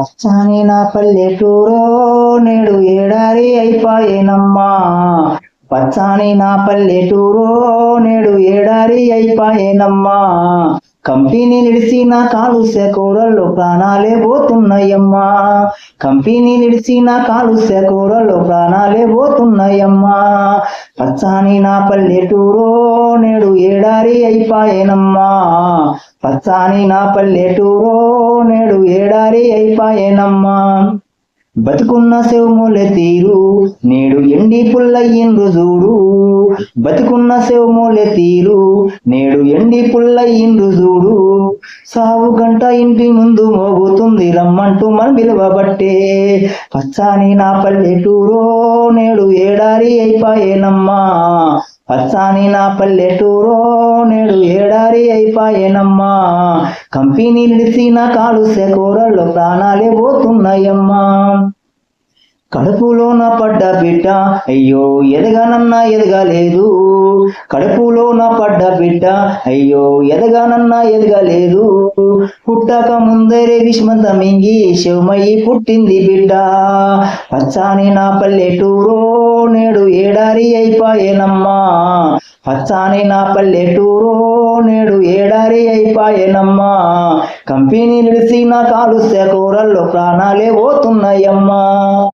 పచ్చని నా పల్లెటూరో నేడు ఏడారి అయిపోయేనమ్మా. పచ్చాని నా పల్లెటూరో నేడు ఏడారి అయిపోయేనమ్మా. కంపెనీ నిడిసిన కాలుష్య కూరల్లో ప్రాణాలే పోతున్నాయమ్మా. కంపెనీ నిడిసిన కాలుష్య కూరల్లో ప్రాణాలే పోతున్నాయమ్మా. పచ్చాని నా పల్లెటూరో నేడు ఏడారి అయిపోయేనమ్మా. పచ్చాని నా పల్లెటూరో నేనమ్మా. బతుకున్న శివముల తీరు నేడు ఎండి పుల్లయ్యిండ్రు చూడు. బతుకున్న శివముల తీరు నేడు ఎండి పుల్లయ్యిండ్రు చూడు. సావు గంట ఇంటి ముందు మోగుతుంది రమ్మంటూ మనం పిలువబట్టే పచ్చాని నా పల్లెటూరో నేడు ఏడారి అయిపోయేనమ్మా. పచ్చాని నా పల్లెటూరో నేడు ఎడారి అయిపోయేనమ్మా. కంపెనీ నిలిసిన కాలుష్య కూరల్లో ప్రాణాలే పోతున్నాయమ్మా. కడుపులోన పడ్డ బిడ్డ అయ్యో ఎదగానన్నా ఎదగలేదు. కడుపులోన పడ్డ బిడ్డ అయ్యో ఎదగానన్నా ఎదగలేదు. పుట్టక ముందరే విష్మంత మింగి శివమయ్యి పుట్టింది బిడ్డ. పచ్చాని నా పల్లెటూరో నేడు ఏడారి అయిపోయేనమ్మా. పచ్చాని నా పల్లెటూరో నేడు ఏడారి అయిపోయేనమ్మా. కంపెనీ నిలిసిన కాలుష్య కూరల్లో ప్రాణాలే పోతున్నాయమ్మా.